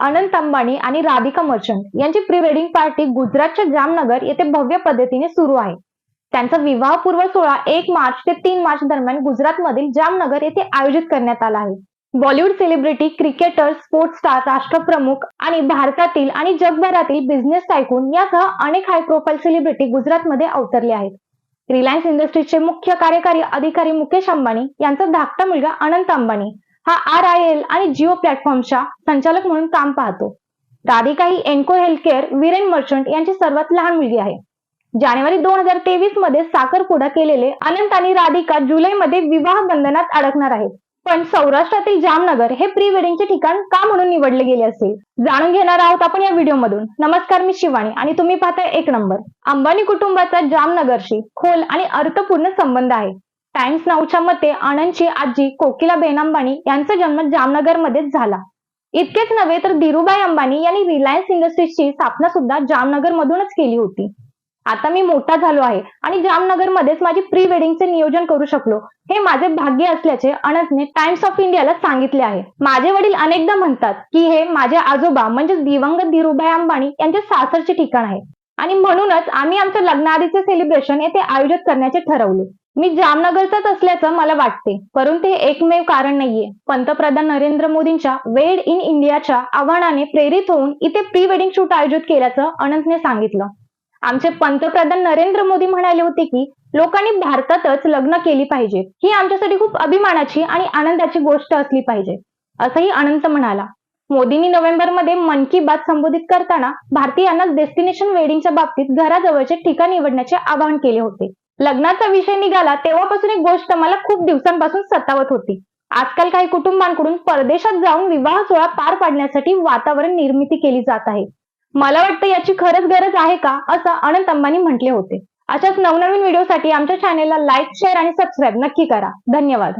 अनंत अंबानी आणि राधिका मर्चंट यांची pre wedding party गुजरातच्या जामनगर येथे भव्य पद्धतीने सुरू आहे. त्यांचा विवाहपूर्व सोहळा एक मार्च ते तीन मार्च दरम्यान गुजरातमधील जामनगर येथे आयोजित करण्यात आला आहे. Bollywood celebrity cricketer sports star राष्ट्रप्रमुख आणि भारतातील आणि जगभरातील बिझनेस टायकून यासह अनेक हाय प्रोफाईल सेलिब्रिटी गुजरातमध्ये अवतरले आहेत. रिलायन्स इंडस्ट्रीजचे मुख्य कार्यकारी अधिकारी मुकेश अंबानी यांचा धाकटा मुलगा अनंत अंबानी हा आर आय एल आणि जिओ प्लॅटफॉर्मच्या संचालक म्हणून काम पाहतो. राधिका ही एन्को हेल्थकेअर विरेन मर्चंट यांची सर्वात लहान मुलगी आहे. जानेवारी दोन हजार तेवीसमध्ये साखरपुडा केलेले अनंत आणि राधिका जुलैमध्ये विवाह बंधनात अडकणार आहेत. पण सौराष्ट्रातील जामनगर हे प्री वेडिंगचे ठिकाण का म्हणून निवडले गेले असेल? जाणून घेणार आहोत आपण या व्हिडिओमधून. नमस्कार मी शिवानी आणि तुम्ही पाहताय एक नंबर. अंबानी कुटुंबाचा जामनगरशी खोल आणि अर्थपूर्ण संबंध आहे. टाइम्स नाऊच्या मते आनंदची आजी कोकिलाबेन अंबानी यांचा जन्म जामनगरमध्येच झाला. इतकेच नव्हे तर धीरूभाई अंबानी यांनी रिलायन्स इंडस्ट्रीजची स्थापना सुद्धा जामनगर मधूनच केली होती. आता मी मोठा झालो आहे आणि जामनगर मध्येच माझी प्री वेडिंगचे नियोजन करू शकलो. हे माझे भाग्य असल्याचे अनंतने टाइम्स ऑफ इंडियाला सांगितले आहे. माझे वडील अनेकदा म्हणतात की हे माझे आजोबा म्हणजेच दिवंगत धीरूभाई अंबानी यांचे सासरचे ठिकाण आहे. आणि म्हणूनच आम्ही आमच्या लग्नाआधीचे सेलिब्रेशन येथे आयोजित करण्याचे ठरवले. मी जामनगरचाच असल्याचं मला वाटते. परंतु हे एकमेव कारण नाहीये. पंतप्रधान नरेंद्र मोदींच्या वेड इन इंडियाच्या आव्हानाने प्रेरित होऊन इथे प्री वेडिंग शूट आयोजित केल्याचं अनंतने सांगितलं. आमचे पंतप्रधान नरेंद्र मोदी म्हणाले होते की लोकांनी भारतातच लग्न केली पाहिजे. ही आमच्यासाठी खूप अभिमानाची आणि आनंदाची गोष्ट असली पाहिजे असंही अनंत म्हणाला. मोदींनी नोव्हेंबरमध्ये मन की बात संबोधित करताना भारतीयांना डेस्टिनेशन वेडिंगच्या बाबतीत घराजवळचे ठिकाण निवडण्याचे आवाहन केले होते. लग्नाचा विषय निघाला तेव्हापासून एक गोष्ट मला खूप दिवसांपासून सतावत होती. आजकाल काही कुटुंबांकडून परदेशात जाऊन विवाह सोहळा पार पाडण्यासाठी वातावरण निर्मिती केली जात आहे. मला वाटतं याची खरंच गरज आहे का असं अनंत अंबानी म्हटले होते. अशाच नवनवीन व्हिडिओसाठी आमच्या चॅनेलला लाईक शेअर आणि सबस्क्राईब नक्की करा. धन्यवाद.